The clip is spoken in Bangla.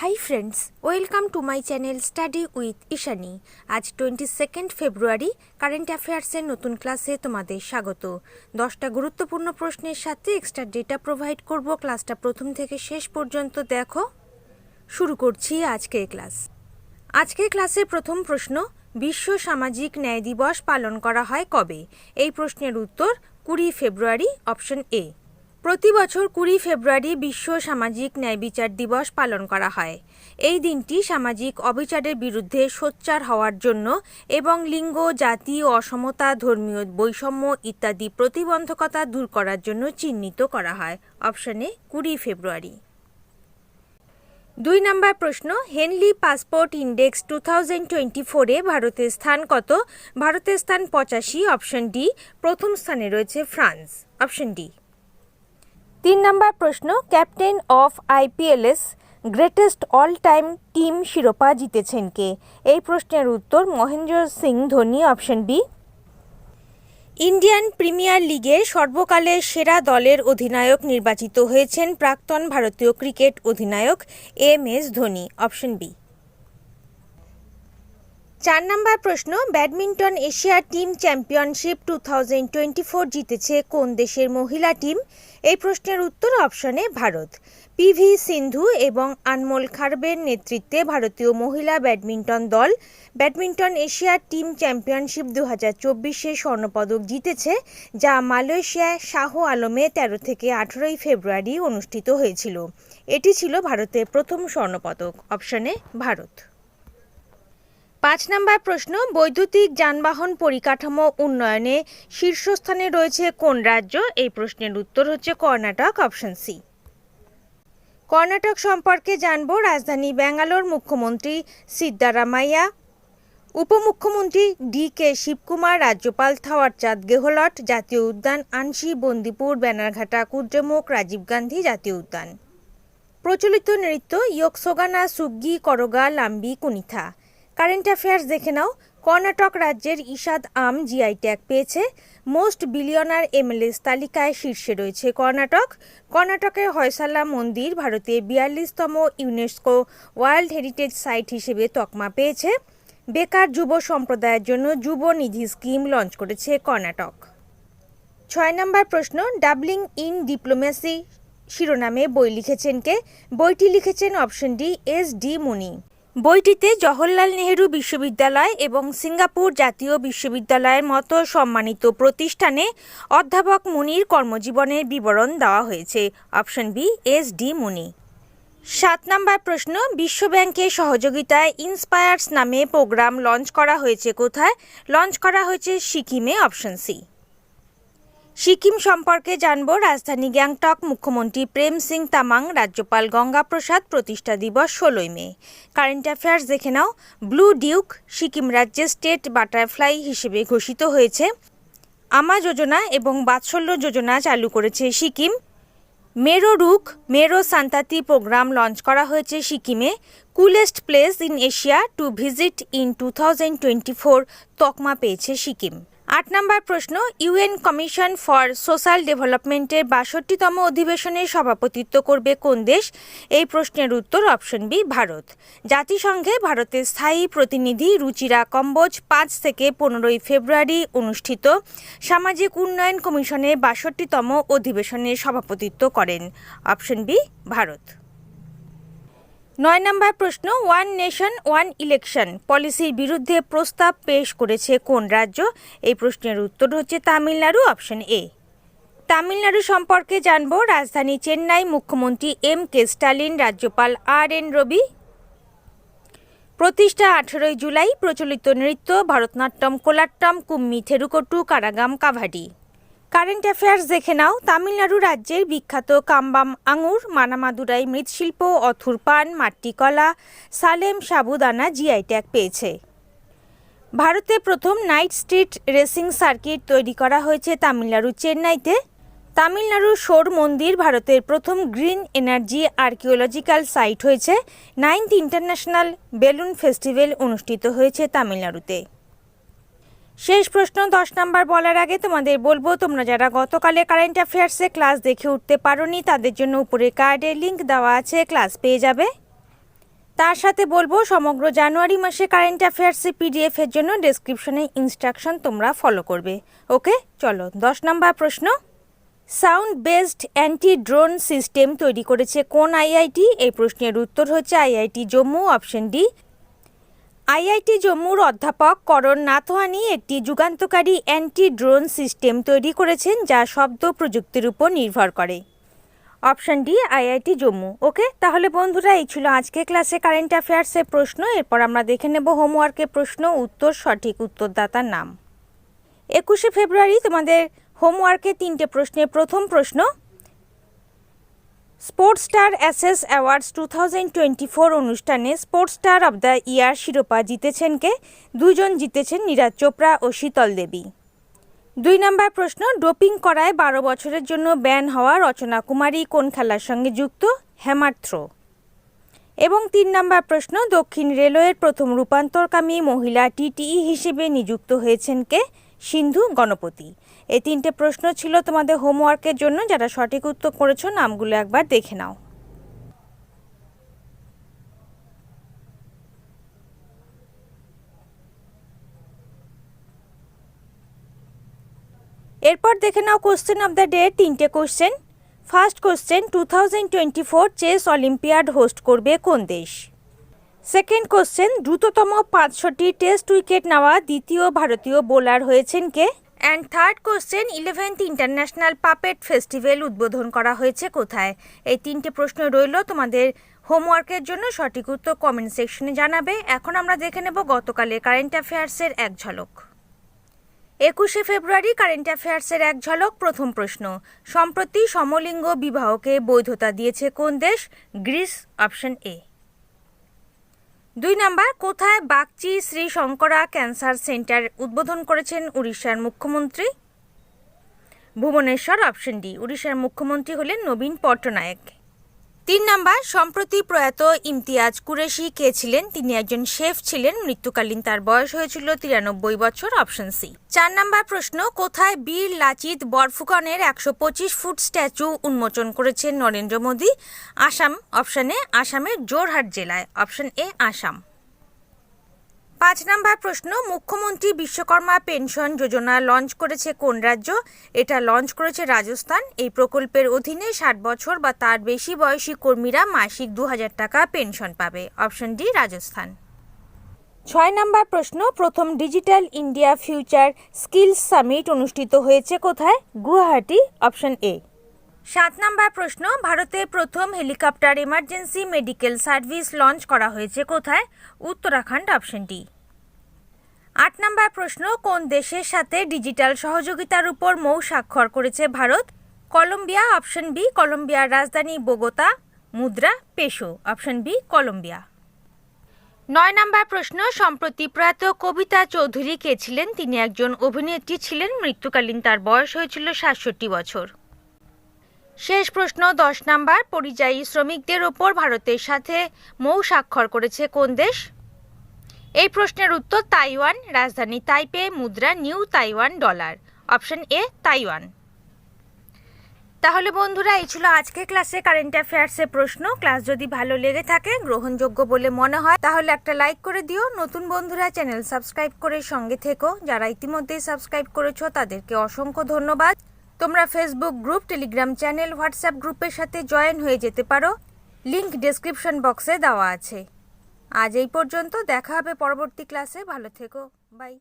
Hi friends welcome to my channel study with Ishani আজ টোয়েন্টি সেকেন্ড ফেব্রুয়ারি কারেন্ট অ্যাফেয়ার্সের নতুন ক্লাসে তোমাদের স্বাগত। দশটা গুরুত্বপূর্ণ প্রশ্নের সাথে এক্সট্রা ডেটা প্রোভাইড করব। ক্লাসটা প্রথম থেকে শেষ পর্যন্ত দেখো। শুরু করছি আজকের ক্লাস আজকের ক্লাসের প্রথম প্রশ্ন, বিশ্ব সামাজিক ন্যায় দিবস পালন করা হয় কবে? এই প্রশ্নের উত্তর কুড়ি ফেব্রুয়ারি অপশন এ প্রতি বছর কুড়ি ফেব্রুয়ারি বিশ্ব সামাজিক ন্যায় বিচার দিবস পালন করা হয়। এই দিনটি সামাজিক অবিচারের বিরুদ্ধে সোচ্চার হওয়ার জন্য এবং লিঙ্গ, জাতি অসমতা, ধর্মীয় বৈষম্য ইত্যাদি প্রতিবন্ধকতা দূর করার জন্য চিহ্নিত করা হয়। অপশনে কুড়ি ফেব্রুয়ারি। দুই নম্বর প্রশ্ন, Henley passport index two thousand twenty ফোরে ভারতের স্থান কত? ভারতের স্থান পঁচাশি, অপশন ডি, প্রথম স্থানে রয়েছে ফ্রান্স। Option D. তিন নম্বর প্রশ্ন, captain of IPL's greatest all time team শিরোপা জিতেছেন কে? এই প্রশ্নের উত্তর Mahendra Singh, Dhoni, option B. Indian Premier লিগে সর্বকালের সেরা দলের অধিনায়ক নির্বাচিত হয়েছেন প্রাক্তন ভারতীয় ক্রিকেট অধিনায়ক M S Dhoni, option B. চার নম্বর প্রশ্ন, badminton Asia team championship two thousand twenty four জিতেছে কোন দেশের মহিলা টিম? এই প্রশ্নের উত্তর অপশনে ভারত। পিভি সিন্ধু এবং আনমোল খারবের নেতৃত্বে ভারতীয় মহিলা ব্যাডমিন্টন দল, ব্যাডমিন্টন এশিয়া টিম চ্যাম্পিয়নশিপ দু হাজার চব্বিশে স্বর্ণপদক জিতেছে, যা মালয়েশিয়ায় শাহ আলমে তেরো থেকে আঠেরোই ফেব্রুয়ারি অনুষ্ঠিত হয়েছিল। এটি ছিল ভারতের প্রথম স্বর্ণপদক। অপশনে ভারত। পাঁচ নম্বর প্রশ্ন, বৈদ্যুতিক যানবাহন পরিকাঠামো উন্নয়নে শীর্ষস্থানে রয়েছে কোন রাজ্য? এই প্রশ্নের উত্তর হচ্ছে কর্ণাটক, অপশন সি। কর্ণাটক সম্পর্কে জানব, রাজধানী ব্যাঙ্গালোর মুখ্যমন্ত্রী সিদ্দারামাইয়া উপমুখ্যমন্ত্রী ডি কে শিবকুমার, রাজ্যপাল থাওয়ারচাঁদ গেহলট, জাতীয় উদ্যান আনসি, বন্দিপুর ব্যানারঘাটা কুদ্রেমুখ, রাজীব গান্ধী, জাতীয় উদ্যান। প্রচলিত নৃত্য, Yakshagana, Suggi, Karaga, lumpy, Kunitha. Current affairs দেখে নাও। কর্ণাটক রাজ্যের ইশাদ আম জিআই ট্যাগ পেয়েছে। মোস্ট বিলিয়নার এমএলএস তালিকায় শীর্ষে রয়েছে কর্ণাটক। কর্ণাটকের হয়সালা মন্দির ভারতে বিয়াল্লিশতম ইউনেস্কো ওয়ার্ল্ড হেরিটেজ সাইট হিসেবে তকমা পেয়েছে। বেকার যুব সম্প্রদায়ের জন্য যুব নিধি স্কিম লঞ্চ করেছে কর্ণাটক। ছয় নম্বর প্রশ্ন ডাবলিং ইন ডিপ্লোমেসি শিরোনামে বই লিখেছেন কে? বইটি লিখেছেন অপশন ডি এস ডি মুনি বইটিতে জওহরলাল নেহেরু বিশ্ববিদ্যালয় এবং সিঙ্গাপুর জাতীয় বিশ্ববিদ্যালয়ের মতো সম্মানিত প্রতিষ্ঠানে অধ্যাপক মুনির কর্মজীবনের বিবরণ দেওয়া হয়েছে। অপশন বি, এস ডি মুনি। সাত নম্বর প্রশ্ন বিশ্বব্যাংকের সহযোগিতায় ইন্সপায়ার্স নামে প্রোগ্রাম লঞ্চ করা হয়েছে কোথায়? লঞ্চ করা হয়েছে সিকিমে, অপশন সি। সিকিম সম্পর্কে জানব রাজধানী গ্যাংটক মুখ্যমন্ত্রী প্রেম সিং তামাং, রাজ্যপাল গঙ্গা প্রসাদ, প্রতিষ্ঠা দিবস ষোলোই মে। কারেন্ট অ্যাফেয়ার্স দেখে নাও, ব্লু ডিউক সিকিম রাজ্যের স্টেট বাটারফ্লাই হিসেবে ঘোষিত হয়েছে। আমা যোজনা এবং বাৎসল্য যোজনা চালু করেছে সিকিম। মেরো রুক মেরো সান্তাতি প্রোগ্রাম লঞ্চ করা হয়েছে সিকিমে। Coolest place in Asia to visit in two thousand twenty four তকমা পেয়েছে সিকিম। আট নম্বর প্রশ্ন, ইউএন কমিশন ফর সোশ্যাল ডেভেলপমেন্টের বাষট্টিতম অধিবেশনে সভাপতিত্ব করবে কোন দেশ? এই প্রশ্নের উত্তর অপশন বি, ভারত। জাতিসংঘে ভারতের স্থায়ী প্রতিনিধি রুচিরা কম্বোজ পাঁচ থেকে পনেরোই ফেব্রুয়ারি অনুষ্ঠিত সামাজিক উন্নয়ন কমিশনের বাষট্টিতম অধিবেশনে সভাপতিত্ব করেন। Option B, Bharat. নয় নম্বর প্রশ্ন, ওয়ান নেশন, ওয়ান ইলেকশন পলিসির বিরুদ্ধে প্রস্তাব পেশ করেছে কোন রাজ্য? এই প্রশ্নের উত্তর হচ্ছে তামিলনাড়ু, অপশন এ। তামিলনাড়ু সম্পর্কে জানব, রাজধানী চেন্নাই মুখ্যমন্ত্রী এম কে স্টালিন, রাজ্যপাল আর এন রবি। প্রতিষ্ঠা আঠেরোই জুলাই, প্রচলিত নৃত্য, ভরতনাট্যম, কোলাট্টম, কুম্মি, থেরুকটু, কারাগাম, কাভাডি। কারেন্ট অ্যাফেয়ার্স দেখে নাও। তামিলনাড়ু রাজ্যের বিখ্যাত কাম্বাম আঙুর, মানামাদুরাই মৃৎশিল্প, অথুর পান মাট্টিকলা সালেম সাবুদানা জিআই ট্যাগ পেয়েছে। ভারতে প্রথম নাইট স্ট্রিট রেসিং সার্কিট তৈরি করা হয়েছে তামিলনাড়ু চেন্নাইতে। তামিলনাড়ুর শোর মন্দির ভারতের প্রথম গ্রিন এনার্জি আর্কিওলজিক্যাল সাইট হয়েছে। নাইন্থ ইন্টারন্যাশনাল বেলুন ফেস্টিভ্যাল অনুষ্ঠিত হয়েছে তামিলনাড়ুতে। শেষ প্রশ্ন দশ নাম্বার বলার আগে তোমাদের বলব, তোমরা যারা গতকালে কারেন্ট অ্যাফেয়ার্সে ক্লাস দেখে উঠতে পারোনি, তাদের জন্য উপরে কার্ডে লিঙ্ক দেওয়া আছে ক্লাস পেয়ে যাবে। তার সাথে বলব, সমগ্র জানুয়ারি মাসে কারেন্ট অ্যাফেয়ার্সে পিডিএফ এর জন্য ডেসক্রিপশনে ইনস্ট্রাকশন তোমরা ফলো করবে। ওকে চলো, দশ নম্বর প্রশ্ন। Sound based anti drone system তৈরি করেছে কোন আইআইটি এই প্রশ্নের উত্তর হচ্ছে IIT Jammu option D IIT জম্মুর অধ্যাপক করণ নাথওয়ানি একটি যুগান্তকারী অ্যান্টি ড্রোন সিস্টেম তৈরি করেছেন যা শব্দ প্রযুক্তির উপর নির্ভর করে। Option D, IIT Jammu. Okay, তাহলে বন্ধুরা, এই ছিল আজকে ক্লাসে কারেন্ট অ্যাফেয়ার্সের প্রশ্ন। এরপর আমরা দেখে নেব হোমওয়ার্কের প্রশ্ন, উত্তর, সঠিক উত্তরদাতার নাম। একুশে ফেব্রুয়ারি তোমাদের হোমওয়ার্কে তিনটে প্রশ্নের প্রথম প্রশ্ন sports star aces awards two thousand twenty four অনুষ্ঠানে sports star of the year শিরোপা জিতেছেন কে? দুজন জিতেছেন নীরাজ চোপড়া ও শীতল দেবী। দুই নম্বর প্রশ্ন, ডোপিং করায় বারো বছরের জন্য ব্যান হওয়া রচনা কুমারী কোন খেলার সঙ্গে যুক্ত? Hammer throw. এবং তিন নম্বর প্রশ্ন, দক্ষিণ রেলওয়ের প্রথম রূপান্তরকামী মহিলা টিটিই হিসেবে নিযুক্ত হয়েছেন কে? সিন্ধু গণপতি। এই তিনটে প্রশ্ন ছিল তোমাদের হোমওয়ার্কের জন্য, যারা সঠিক উত্তর করেছ নামগুলো একবার দেখে নাও। এরপর দেখে নাও কোশ্চেন অফ দ্য ডে তিনটে question first question two thousand twenty four chess olympiad host করবে কোন দেশ? সেকেন্ড কোশ্চেন দ্রুততম পাঁচশোটি টেস্ট উইকেট নেওয়া দ্বিতীয় ভারতীয় বোলার হয়েছেন কে? And third question eleventh international puppet festival উদ্বোধন করা হয়েছে কোথায়? এই তিনটে প্রশ্ন রইল, তোমাদের হোমওয়ার্কের জন্য সঠিক উত্তর কমেন্ট সেকশনে জানাবে। এখন আমরা দেখে নেব গতকালের কারেন্ট অ্যাফেয়ার্সের এক ঝলক। একুশে ফেব্রুয়ারি কারেন্ট অ্যাফেয়ার্সের এক ঝলক, প্রথম প্রশ্ন। সম্প্রতি সমলিঙ্গ বিবাহকে বৈধতা দিয়েছে কোন দেশ? Greece, option A. দুই নাম্বার, কোথায় বাগচি শ্রী শঙ্করা ক্যান্সার সেন্টার উদ্বোধন করেছেন উড়িষ্যার মুখ্যমন্ত্রী? ভুবনেশ্বর, অপশন ডি, উড়িষ্যার মুখ্যমন্ত্রী হলেন নবীন পট্টনায়ক। তিন নাম্বার, সম্প্রতি প্রয়াত ইমতিয়াজ কুরেশি কে ছিলেন? তিনি একজন শেফ ছিলেন। মৃত্যুকালীন তার বয়স হয়েছিল তিরানব্বই বছর, অপশন সি। চার নাম্বার প্রশ্ন, কোথায় বীর লাচিত বরফুকনের একশো পঁচিশ ফুট স্ট্যাচু উন্মোচন করেছেন নরেন্দ্র মোদী? আসাম, অপশানে আসামের জোরহাট জেলায়, অপশন এ, আসাম। পাঁচ নাম্বার প্রশ্ন, মুখ্যমন্ত্রী বিশ্বকর্মা পেনশন যোজনা লঞ্চ করেছে কোন রাজ্য? এটা লঞ্চ করেছে রাজস্থান। এই প্রকল্পের অধীনে ষাট বছর বা তার বেশি বয়সী কর্মীরা মাসিক দু হাজার টাকা পেনশন পাবে। Option D, Rajasthan. ছয় নম্বর প্রশ্ন, প্রথম digital India future skills summit অনুষ্ঠিত হয়েছে কোথায়? গুয়াহাটি। অপশন এ সাত নম্বর প্রশ্ন ভারতে প্রথম helicopter emergency medical service launch করা হয়েছে কোথায়? উত্তরাখণ্ড অপশন ডি আট নম্বর প্রশ্ন, কোন দেশের সাথে ডিজিটাল সহযোগিতার উপর মৌ স্বাক্ষর করেছে ভারত? কলম্বিয়া অপশন বি কলম্বিয়ার রাজধানী বোগোতা, মুদ্রা, পেশো অপশন বি কলম্বিয়া। নয় নম্বর প্রশ্ন, সম্প্রতি প্রয়াত কবিতা চৌধুরী কে ছিলেন? তিনি একজন অভিনেত্রী ছিলেন, মৃত্যুকালীন তার বয়স হয়েছিল সাতষট্টি বছর। শেষ প্রশ্ন, দশ নাম্বার। পরিযায়ী শ্রমিকদের ওপর ভারতের সাথে মৌ স্বাক্ষর করেছে কোন দেশ? এই প্রশ্নের উত্তর, তাইওয়ান। রাজধানী তাইপে, মুদ্রা new Taiwan dollar. Option A, Taiwan. তাহলে বন্ধুরা, এই ছিল আজকে ক্লাসে কারেন্ট অ্যাফেয়ার্সের প্রশ্ন। ক্লাস যদি ভালো লেগে থাকে, গ্রহণযোগ্য বলে মনে হয়, তাহলে একটা লাইক করে দিও। নতুন বন্ধুরা, চ্যানেল সাবস্ক্রাইব করে সঙ্গে থেকো। যারা ইতিমধ্যেই সাবস্ক্রাইব করেছ, তাদেরকে অসংখ্য ধন্যবাদ। তোমরা Facebook group Telegram channel WhatsApp গ্রুপের সাথে জয়েন হয়ে যেতে পারো। লিংক ডেসক্রিপশন বক্সে দেওয়া আছে। আজ এই পর্যন্ত, দেখা হবে পরবর্তী ক্লাসে ভালো থেকো। বাই